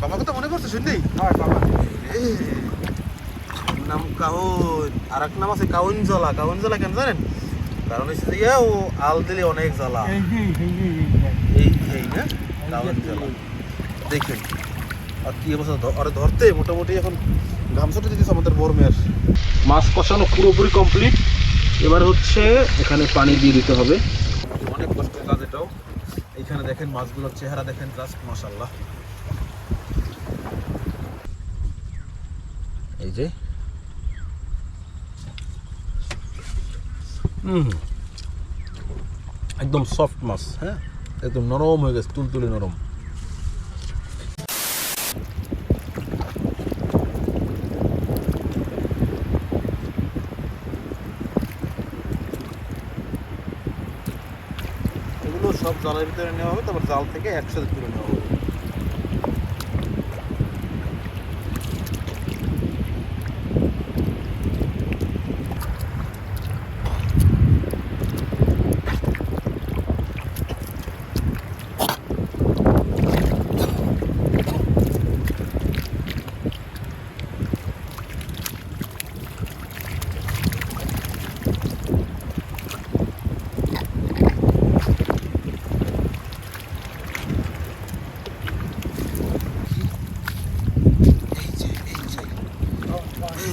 বাবাকে তো মনে করছে শুনলি? হয় বাবা। নাম কাউন আর এক নাম আছে কাউন জলা কাউন জলা কেন জানেন? কারণ হচ্ছে যে ও আল দিলে অনেক জ্বালা। এই এই যে এই এই না কাউন জলা দেখেন আর কি অবস্থা? আরে ধরতে মোটামুটি এখন ঘাম ছুটে দিতেছে আমাদের বর্মের মাছ কষানো পুরোপুরি কমপ্লিট এবার হচ্ছে এখানে পানি দিয়ে দিতে হবে। অনেক কষ্টের কাজ এটাও। এখানে দেখেন মাছগুলোর চেহারা দেখেন জাস্ট মাশাল্লাহ এই যে। হুম। একদম সফট মাছ হ্যাঁ? একদম নরম হয়ে গেছে তুলতুলে নরম। এগুলো সব জালের ভিতরে নেওয়া হবে তারপর জাল থেকে একসাথে তুলে নেওয়া হবে এই যে এই যে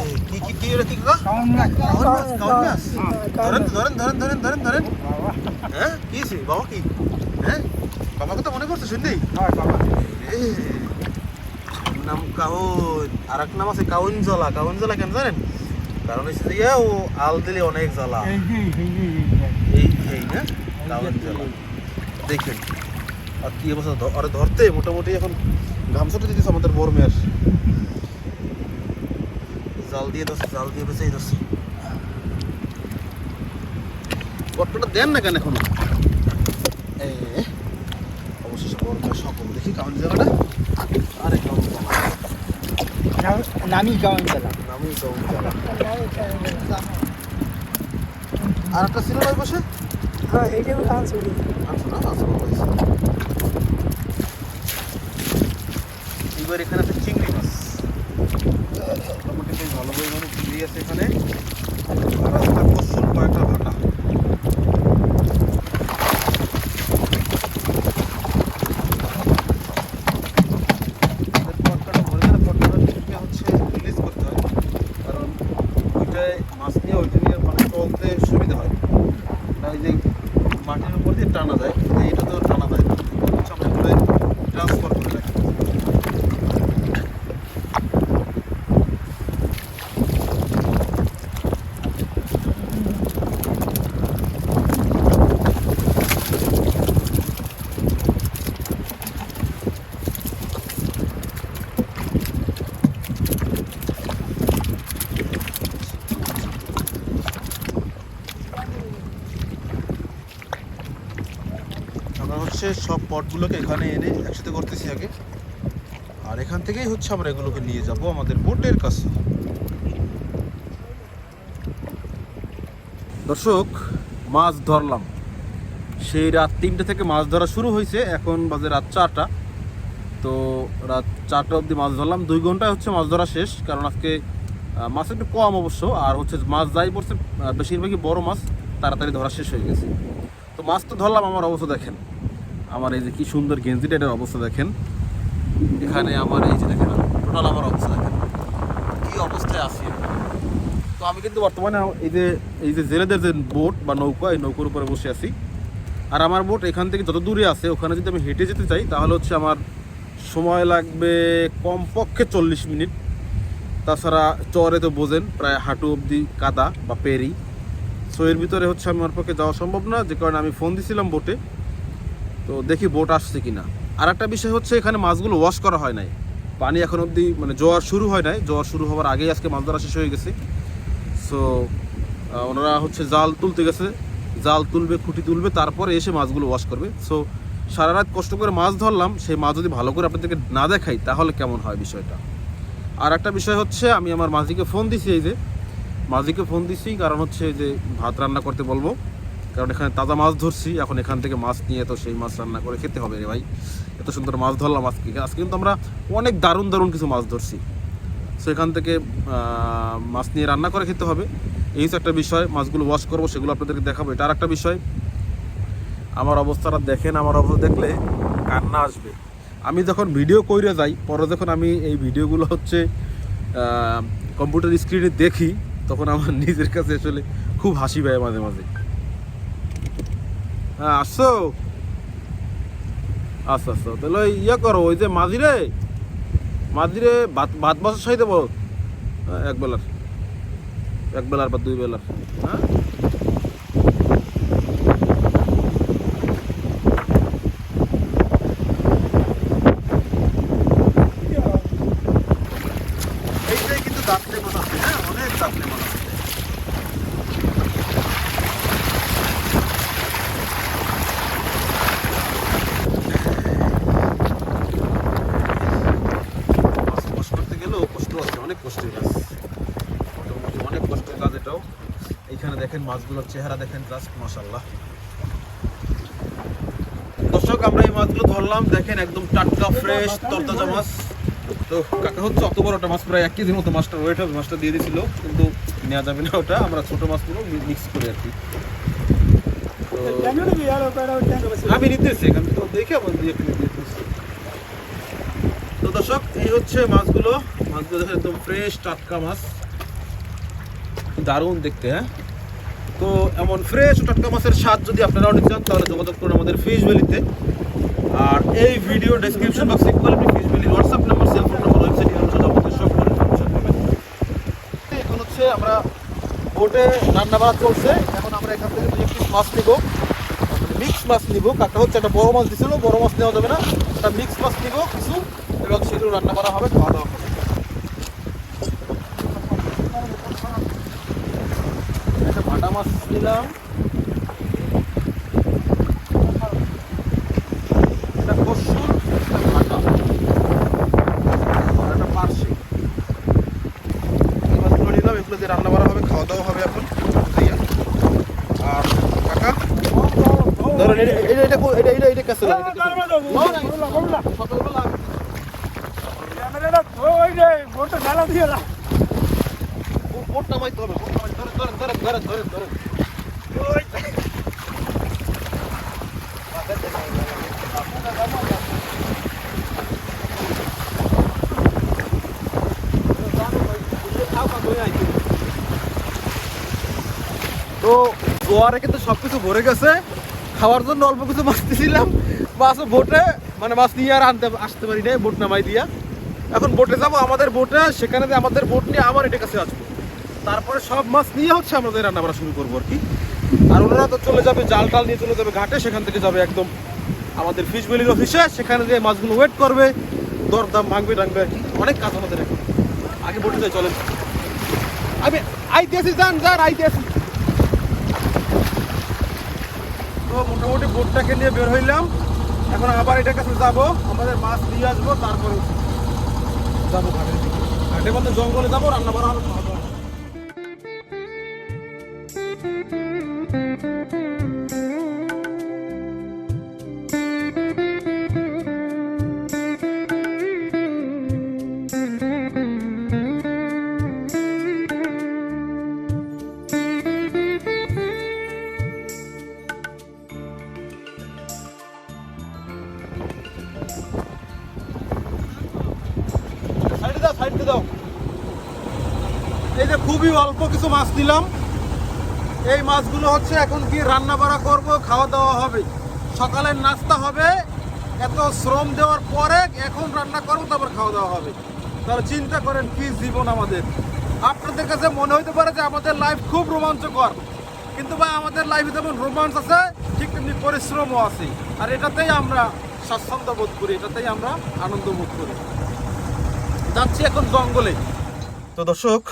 এই, কি কি কি এটা কি কাকা কাউন না কাউন মাছ কাউন মাছ হ্যাঁ, ধরেন ধরেন ধরেন ধরেন ধরেন ধরেন বাবা হ্যাঁ কি হয়েছে বাবা কি হ্যাঁ বাবাকে তো মনে করছে শুনলি হয় বাবা এই, নাম কাউন আর এক নাম আছে কাউন জলা কাউন জলা কেন জানেন? কারণ হচ্ছে যে ও আল দিলে অনেক জ্বালা। এই এই না কাউন জলা দেখেন আর কি অবস্থা আরে ধরতে মোটামুটি এখন ঘাম ছুটে দিতেছে আমাদের বর্মের জাল দিয়ে ধরছে জাল দিয়ে বেঁচেই ধরছে কট্টটা দেন না কেন এখন? অবশেষে বর্মের সকল। দেখি কাউন জায়গাটা নামি কাউন চালা নামই কাউন জায়গা আর একটা ওই পাশে? হ্যাঁ এইটাও আছে আচ্ছা আচ্ছা। এবার এখানে আছে চিংড়ি মাছ। মোটামুটি ভালো পরিমাণে চিংড়ি আছে এখানে। আর আছে কয়েকটা ভাটা। പത്തനംതിട്ടാണത് সব পটগুলোকে এখানে এনে একসাথে করতেছি আগে। আর এখান থেকেই হচ্ছে আমরা এগুলোকে নিয়ে যাব আমাদের বোটের কাছে। দর্শক, মাছ ধরলাম। সেই রাত তিনটে থেকে মাছ ধরা শুরু হয়েছে, এখন বাজে রাত চারটা। তো রাত চারটা অবধি মাছ ধরলাম। দুই ঘন্টায় হচ্ছে মাছ ধরা শেষ, কারণ আজকে মাছ একটু কম অবশ্য। আর হচ্ছে মাছ যাই পড়ছে বেশিরভাগই বড় মাছ, তাড়াতাড়ি ধরা শেষ হয়ে গেছে। তো মাছ তো ধরলাম, আমার অবস্থা দেখেন। আমার এই যে কি সুন্দর গেঞ্জিটা এটার অবস্থা দেখেন। এখানে আমার এই যে দেখেন, টোটাল আমার অবস্থা দেখেন। কি অবস্থায় আছি তো আমি কিন্তু বর্তমানে এই যে এই যে জেলেদের যে বোট বা নৌকা, এই নৌকার উপরে বসে আছি। আর আমার বোট এখান থেকে যত দূরে আছে, ওখানে যদি আমি হেঁটে যেতে চাই, তাহলে হচ্ছে আমার সময় লাগবে কমপক্ষে চল্লিশ মিনিট। তাছাড়া চরে তো বোঝেন, প্রায় হাঁটু অবধি কাদা বা পেরি। সো এর ভিতরে হচ্ছে আমার পক্ষে যাওয়া সম্ভব না, যে কারণে আমি ফোন দিছিলাম বোটে তো দেখি বোট আসছে কি না আর একটা বিষয় হচ্ছে এখানে মাছগুলো ওয়াশ করা হয় নাই। পানি এখন অবধি মানে জোয়ার শুরু হয় নাই। জোয়ার শুরু হওয়ার আগেই আজকে মাছ ধরা শেষ হয়ে গেছে। সো ওনারা হচ্ছে জাল তুলতে গেছে। জাল তুলবে, খুঁটি তুলবে, তারপরে এসে মাছগুলো ওয়াশ করবে। সো সারা রাত কষ্ট করে মাছ ধরলাম। সেই মাছ যদি ভালো করে আপনাদেরকে না দেখাই, তাহলে কেমন হয় বিষয়টা? আর একটা বিষয় হচ্ছে, আমি আমার মাঝিকে ফোন দিছি এই যে। মাঝিকে ফোন দিছি, কারণ হচ্ছে যে ভাত রান্না করতে বলব। কারণ এখানে তাজা মাছ ধরছি, এখন এখান থেকে মাছ নিয়ে তো সেই মাছ রান্না করে খেতে হবে রে ভাই। এত সুন্দর মাছ ধরলাম আজকে। আজকে কিন্তু আমরা অনেক দারুণ দারুণ কিছু মাছ ধরছি। সো এখান থেকে মাছ নিয়ে রান্না করে খেতে হবে। এই হচ্ছে একটা বিষয়, মাছগুলো ওয়াশ করব, সেগুলো আপনাদেরকে দেখাবো। এটা আর একটা বিষয়। আমার অবস্থাটা দেখেন, আমার অবস্থা দেখলে কান্না আসবে। আমি যখন ভিডিও কইরে যাই, পরে যখন আমি এই ভিডিওগুলো হচ্ছে কম্পিউটার স্ক্রিনে দেখি, তখন আমার নিজের কাছে আসলে খুব হাসি পায় মাঝে মাঝে। হ্যাঁ আসছো? আচ্ছা আচ্ছা তাহলে ইয়ে করো ওই যে মাঝিরে মাঝিরে ভাত ভাত বসার সাইতে বলো হ্যাঁ, এক বেলার এক বেলার বা দুই বেলার হ্যাঁ? কিন্তু দাঁত লেমন আছে হ্যাঁ? অনেক দাঁত লেমন আছে মাছ চাষ করতে গেলেও কষ্ট আছে অনেক কষ্টের কাজ মোটামুটি অনেক কষ্টের কাজ এটাও এইখানে দেখেন মাছগুলোর চেহারা দেখেন জাস্ট মাসাল্লাহ দর্শক, আমরা এই মাছগুলো ধরলাম, দেখেন একদম টাটকা ফ্রেশ তরতাজা মাছ। তো কাকা, হচ্ছে অত বড় একটা মাছ, প্রায় এক কেজির মতো মাছটা ওয়েট হবে মাছটা দিয়ে দিয়েছিল কিন্তু নেওয়া যাবে না ওটা। আমরা ছোট মাছগুলো মিক্স করে আর কি। আমি নিতেছি আমি তো দেখে আমার দিয়ে একটু তো দর্শক, এই হচ্ছে মাছগুলো। মাছগুলো দেখেন একদম ফ্রেশ টাটকা মাছ। দারুণ দেখতে হ্যাঁ? তো এমন ফ্রেশ টাটকা মাছের স্বাদ যদি আপনারাও নিতে চান, তাহলে যোগাযোগ করুন আমাদের ফিশ ভ্যালিতে আর এই ভিডিও ডেসক্রিপশন বক্সে quality fish ভ্যালির WhatsApp number cell phone number website অনুসারে যাবতীয় সব ইনফরমেশন এখন হচ্ছে আমরা বোটে রান্না বাড়া চলছে। এখন আমরা এখান থেকে দুই পিস মাছ নিব। মিক্স মাছ নিব। কাকা হচ্ছে একটা বড় মাছ দিছিল, বড় মাছ নেওয়া যাবে না। একটা মিক্স মাছ নিব, কিছু এবং সেগুলো রান্না করা হবে, খাওয়া দাওয়া ভাটা মাছ নিলাম একটা কসুর একটা ভাটা একটা পার্শে। এই মাছগুলো নিলাম এগুলো দিয়ে রান্না করা হবে খাওয়া দাওয়া হবে এখন। আর কাকা? ধরেন এটা এটা এটা এটা এটা এটা কাছে সকালবেলা নামাইতে ধরেন ধরেন ধরেন ধরেন ধরেন ধরেন তো গোয়ারে কিন্তু সবকিছু ভরে গেছে। খাওয়ার জন্য অল্প কিছু মাছ দিয়েছিলাম মাছ বোটে মানে মাছ নিয়ে আর আনতে আসতে পারি নাই বোট নামাই দিয়া। এখন বোটে যাব, আমাদের বোটে সেখানে আমাদের বোট নিয়ে আমার এটা কাছে আসব। তারপরে সব মাছ নিয়ে হচ্ছে আমরা রান্না করা শুরু করব আর কি। আর ওনারা তো চলে যাবে, জাল টাল নিয়ে চলে যাবে ঘাটে, সেখান থেকে যাবে একদম আমাদের ফিশ ভ্যালির অফিসে সেখানে যে মাছগুলো ওয়েট করবে, দরদাম ভাঙবে টাঙবে আর কি অনেক কাজ আমাদের এখন। আগে বোটে যাই চলেন। আমি আইতে আসি যান যান আইতে আসি তো মোটামুটি বোটটাকে নিয়ে বের হইলাম। এখন আবার এটার কাছে যাব, আমাদের মাছ নিয়ে আসব, তারপরে যাব দিকে। ঘাটে মধ্যে জঙ্গলে যাব রান্না বান্না কিছু মাছ দিলাম এই মাছগুলো হচ্ছে এখন কি রান্না বাড়া করব, খাওয়া দাওয়া হবে। সকালের নাস্তা হবে, এত শ্রম দেওয়ার পরে এখন রান্না করব, তারপর খাওয়া দাওয়া হবে। তাহলে চিন্তা করেন কি জীবন আমাদের। আপনাদের কাছে মনে হইতে পারে যে আমাদের লাইফ খুব রোমাঞ্চকর। কিন্তু ভাই, আমাদের লাইফে যেমন রোমাঞ্চ আছে, ঠিক তেমনি পরিশ্রমও আছে। আর এটাতেই আমরা স্বাচ্ছন্দ্য বোধ করি, এটাতেই আমরা আনন্দ বোধ করি। যাচ্ছি এখন জঙ্গলে। তো দর্শক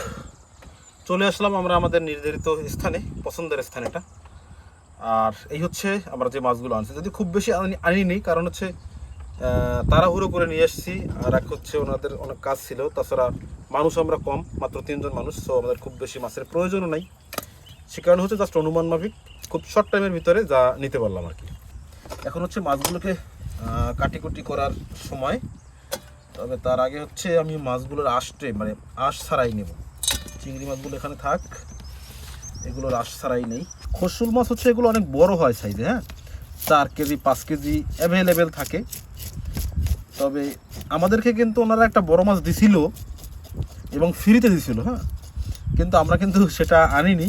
চলে আসলাম আমরা আমাদের নির্ধারিত স্থানে, পছন্দের স্থান এটা। আর এই হচ্ছে আমরা যে মাছগুলো আনছি। যদি খুব বেশি আনি আনিনি কারণ হচ্ছে তাড়াহুড়ো করে নিয়ে এসেছি আর এক হচ্ছে ওনাদের অনেক কাজ ছিল, তাছাড়া মানুষ আমরা কম, মাত্র তিনজন মানুষ সো আমাদের খুব বেশি মাছের প্রয়োজনও নাই। সে কারণে হচ্ছে জাস্ট অনুমান মাফিক, খুব শর্ট টাইমের ভিতরে যা নিতে পারলাম আর কি। এখন হচ্ছে মাছগুলোকে কাটিকুটি করার সময়, তবে তার আগে হচ্ছে আমি মাছগুলোর আঁশটে মানে আঁশ ছাড়াই নেব। চিংড়ি মাছগুলো এখানে থাক। এগুলোর আঁশ ছাড়াই নেই। খসুল মাছ হচ্ছে এগুলো অনেক বড় হয় সাইজে হ্যাঁ? চার কেজি, পাঁচ কেজি অ্যাভেলেবেল থাকে। তবে আমাদেরকে কিন্তু ওনারা একটা বড় মাছ দিছিল এবং ফ্রিতে দিছিল হ্যাঁ? কিন্তু আমরা কিন্তু সেটা আনিনি,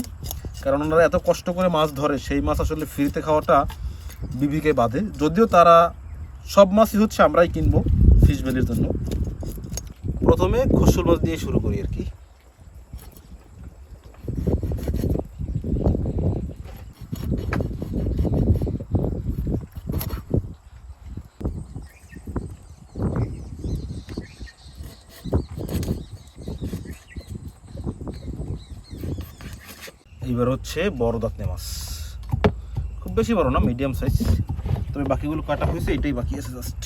কারণ ওনারা এত কষ্ট করে মাছ ধরে, সেই মাছ আসলে ফ্রিতে খাওয়াটা বিবিকে বাঁধে। যদিও তারা সব মাছই হচ্ছে আমরাই কিনবো ফিশ ভ্যালির জন্য। প্রথমে খসুল মাছ দিয়ে শুরু করি আর কি। এইবার হচ্ছে বড় দাঁতনে মাছ। খুব বেশি বড় না মিডিয়াম সাইজ তবে বাকিগুলো কাটা হয়েছে, এটাই বাকি আছে জাস্ট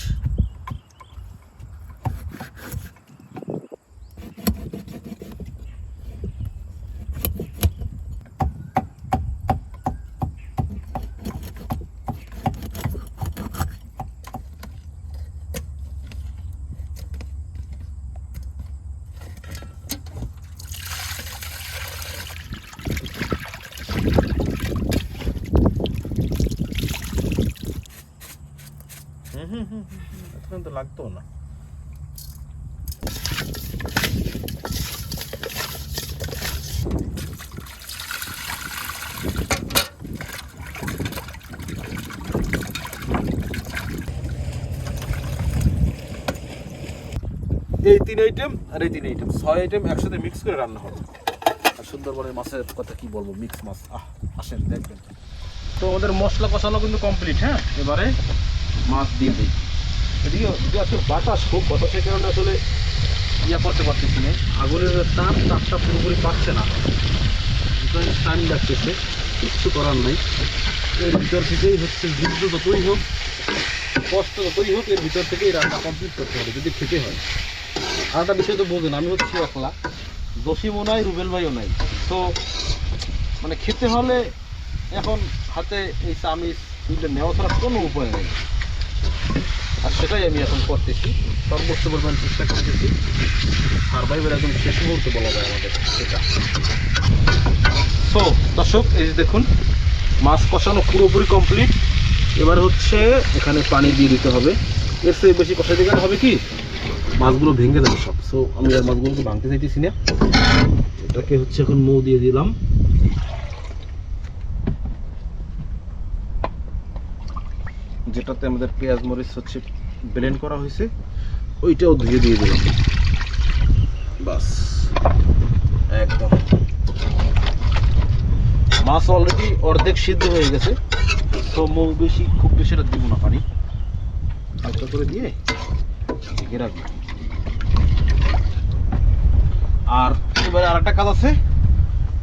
হুম হুম হুম হুম, এতক্ষণ তো লাগতো না। এই তিন আইটেম আর এই তিন আইটেম ছয় আইটেম একসাথে মিক্স করে রান্না হবে। আর সুন্দরবনের মাছের কথা কি বলব? মিক্স মাছ। আহ, আসেন, দেখবেন। তো ওদের মশলা কষানো কিন্তু কমপ্লিট হ্যাঁ? এবারে মাছ দিয়ে দিই। যদি আজকে বাতাস খুব, বাতাসের কারণে আসলে ইয়া করতে পারতেছি না। আগুনের যে তাপ, তাপটা পুরোপুরি পাচ্ছে না। টাইম লাগতেছে, কিচ্ছু করার নাই। এর ভিতর থেকেই হচ্ছে যুদ্ধ যতই হোক, কষ্ট যতই হোক, এর ভিতর থেকেই রান্না কমপ্লিট করতে হবে, যদি খেতে হয়। আর একটা বিষয় তো বোঝেন আমি হচ্ছি একলা। দোষীমও নাই রুবেল ভাইও নাই। তো মানে খেতে হলে এখন হাতে এই চামিচ নেওয়া ছাড়া কোনো উপায় নেই। আর সেটাই আমি এখন করতেছি। সর্বোচ্চ পরিমাণ চেষ্টা করতেছি। সার্ভাইভের একদম শেষ মুহূর্তে বলা যায় আমাদের সেটা। সো দর্শক, এই দেখুন, মাছ কষানো পুরোপুরি কমপ্লিট এবার হচ্ছে এখানে পানি দিয়ে দিতে হবে। এর চেয়ে বেশি কষাই দিলে হবে কি? মাছগুলো ভেঙে যাবে সব। সো আমি আর মাছগুলোকে ভাঙতে চাইতেছি না। এটাকে হচ্ছে এখন মৌ দিয়ে দিলাম। যেটাতে আমাদের পেঁয়াজ, মরিচ হচ্ছে ব্লেন্ড করা হয়েছে, ওইটাও ধুয়ে দিয়ে দিলাম। বাস, একদম। মাছ অলরেডি অর্ধেক সিদ্ধ হয়ে গেছে, তো মৌ বেশি, খুব বেশি দিব না পানি। হালকা করে দিয়ে ঢেকে রাখব। আর এবারে আর একটা কাজ আছে,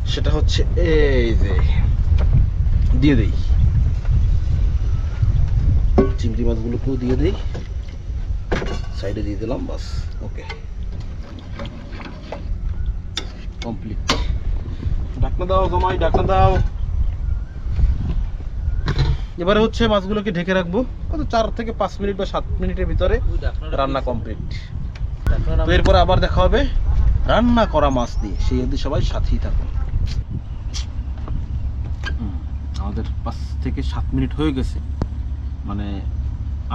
সেটা হচ্ছে এই যে, দিয়ে দেই। চিংড়ি মাছগুলোকেও দিয়ে দেই। সাইডে দিয়ে দিলাম বাস ওকে। কমপ্লিট ঢাকনা দাও জমাই ঢাকনা দাও। এবারে হচ্ছে মাছগুলোকে ঢেকে রাখব কত চার থেকে পাঁচ মিনিট বা সাত মিনিটের ভিতরে রান্না কমপ্লিট তো এরপরে আবার দেখা হবে রান্না করা মাছ দিয়ে সেই অবধি সবাই সাথেই থাকুন। আমাদের পাঁচ থেকে সাত মিনিট হয়ে গেছে। মানে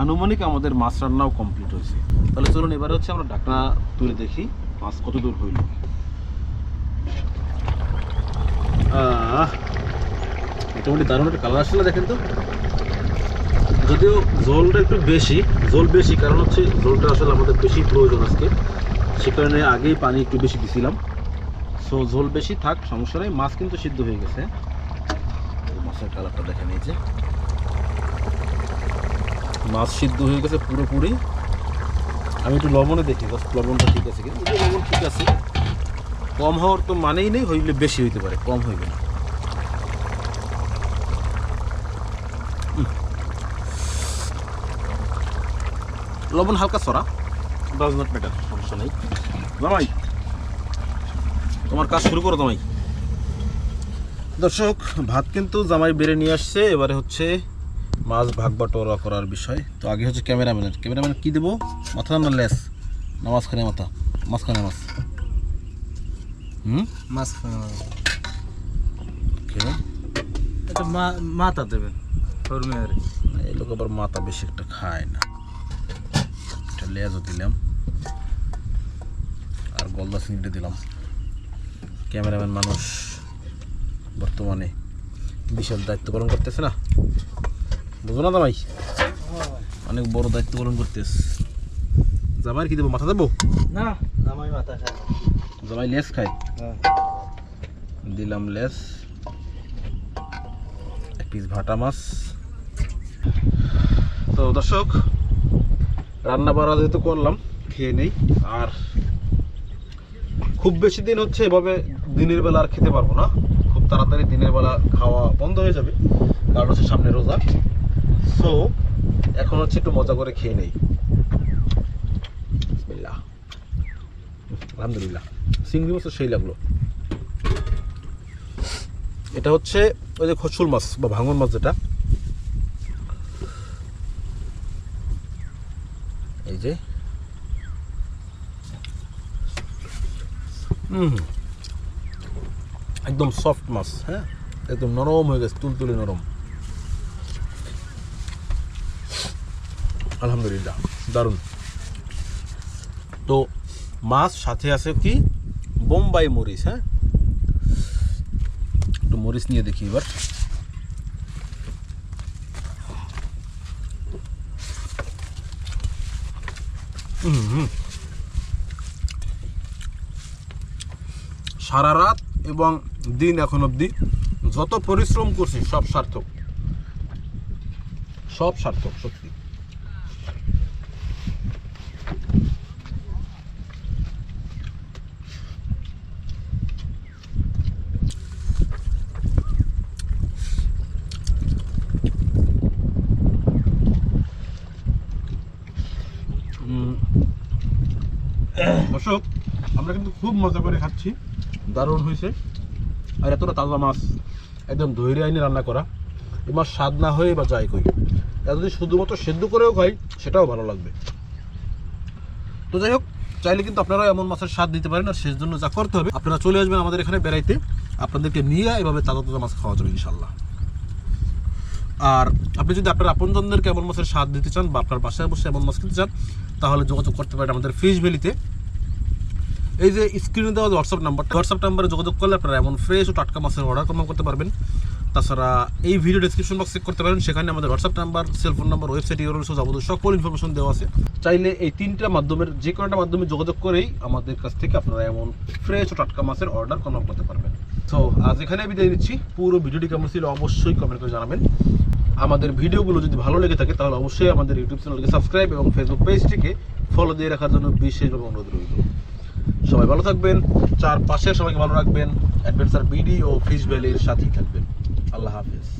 আনুমানিক আমাদের মাছ রান্নাও কমপ্লিট হয়েছে। তাহলে চলুন এবারে হচ্ছে আমরা ডাকনা তুলে দেখি মাছ কত দূর হইল। মোটামুটি দারুণ একটা কালার আসলে দেখেন তো। যদিও জলটা একটু বেশি, জল বেশি, কারণ হচ্ছে জলটা আসলে আমাদের বেশি প্রয়োজন আজকে। সে কারণে আগেই পানি একটু বেশি দিছিলাম। সো ঝোল বেশি থাক, সমস্যা নেই। মাছ কিন্তু সিদ্ধ হয়ে গেছে। মাছের কালারটা দেখে নিয়েছে মাছ সিদ্ধ হয়ে গেছে পুরোপুরি। আমি একটু লবণে দেখি লবণটা ঠিক আছে কিন্তু লবণ ঠিক আছে। কম হওয়ার তো মানেই নেই, হইলে বেশি হইতে পারে, কম হইবে না। লবণ হালকা সরা ডাজ নট ম্যাটার সমস্যা নেই। জামাই, তোমার কাজ শুরু করো জামাই। দর্শক, ভাত কিন্তু জামাই বেড়ে নিয়ে আসছে, এবারে হচ্ছে মাছ ভাগ বাটোয়ারা করার বিষয়। তো আগে হচ্ছে ক্যামেরাম্যানের। ক্যামেরাম্যান কি দেবো? মাথা না লেস? না মাঝখানে মাথা? মাঝখানে মাছ। হুম? মাথা দেবেন এই লোক আবার মাথা বেশি একটা খায় না। একটা লেজও দিলাম। আর গলদা দিলাম। ক্যামেরাম্যান মানুষ বর্তমানে বিশাল দায়িত্ব পালন করতেছে না? বুঝো না জামাই? অনেক বড় দায়িত্ব পালন করতেছে। জামাই কি দেবো মাথা দেবো? না জামাই মাথা খায়। জামাই লেস খায়? হ্যাঁ। দিলাম লেস। এক পিস ভাটা মাছ। তো দর্শক রান্না বাড়া যেহেতু করলাম খেয়ে নেই। আর খুব বেশি দিন হচ্ছে এভাবে দিনের বেলা আর খেতে পারব না। খুব তাড়াতাড়ি দিনের বেলা খাওয়া বন্ধ হয়ে যাবে। কারণ হচ্ছে সামনে রোজা। সো, এখন হচ্ছে একটু মজা করে খেয়ে নেই। আলহামদুলিল্লাহ। চিংড়ি মাছ তো সেই লাগল। এটা হচ্ছে ওই যে খসুল মাছ বা ভাঙন মাছ যেটা। এই যে। একদম সফট মাছ হ্যাঁ? একদম নরম হয়ে গেছে, তুলতুলে নরম। আলহামদুলিল্লাহ, দারুণ। তো মাছ সাথে আছে কি? বোম্বাই মরিচ হ্যাঁ? একটু মরিচ নিয়ে দেখি এবার। সারা রাত এবং দিন এখন অবধি যত পরিশ্রম করছি, সব সার্থক। সব সার্থক, সত্যি উম, দর্শক আমরা কিন্তু খুব মজা করে খাচ্ছি। দারুণ হয়েছে আর এতটা তাজা মাছ একদম ধৈর্য আইনে রান্না করা। এই মাছ স্বাদ না হয়ে বা যাই কই? এটা যদি শুধুমাত্র সেদ্ধ করেও খাই সেটাও ভালো লাগবে। তো যাই হোক, চাইলে কিন্তু আপনারা এমন মাছের স্বাদ দিতে পারেন, আর শেষ জন্য যা করতে হবে, আপনারা চলে আসবেন আমাদের এখানে বেড়াইতে। আপনাদেরকে নিয়ে এভাবে তাজা তাজা মাছ খাওয়া যাবে ইনশাল্লাহ আর আপনি যদি আপনার আপনজনদেরকে এমন মাছের স্বাদ দিতে চান বা আপনার বাসায় বসে এমন মাছ খেতে চান, তাহলে যোগাযোগ করতে পারেন আমাদের ফিশ ভ্যালিতে। এই যে স্ক্রিনে দেওয়া হোয়াটসঅ্যাপ নাম্বার হোয়াটসঅ্যাপ নাম্বারে যোগাযোগ করলে আপনারা এমন ফ্রেশ ও টাটকা মাছের অর্ডার কনফার্ম করতে পারবেন। তাছাড়া এই ভিডিও ডিসক্রিপশন বক্স চেক করতে পারেন, সেখানে আমাদের WhatsApp number cellphone number website ইউরোর যাবতীয় সকল ইনফরমেশন দেওয়া আছে। চাইলে এই তিনটা মাধ্যমের, যে কোনোটা মাধ্যমে যোগাযোগ করেই আমাদের কাছ থেকে আপনারা এমন ফ্রেশ ও টাটকা মাছের অর্ডার কনফার্ম করতে পারবেন। তো আজ এখানে বিদায় নিচ্ছি। পুরো ভিডিওটি কেমন ছিল অবশ্যই কমেন্ট করে জানাবেন। আমাদের ভিডিওগুলো যদি ভালো লেগে থাকে, তাহলে অবশ্যই আমাদের ইউটিউব চ্যানেলকে সাবস্ক্রাইব এবং ফেসবুক পেজটিকে ফলো দিয়ে রাখার জন্য বিশেষভাবে অনুরোধ রইল। সবাই ভালো থাকবেন। চারপাশের সবাইকে ভালো রাখবেন। অ্যাডভেঞ্চার বিডি ও ফিশ ভ্যালির সাথেই থাকবেন। আল্লাহ হাফেজ।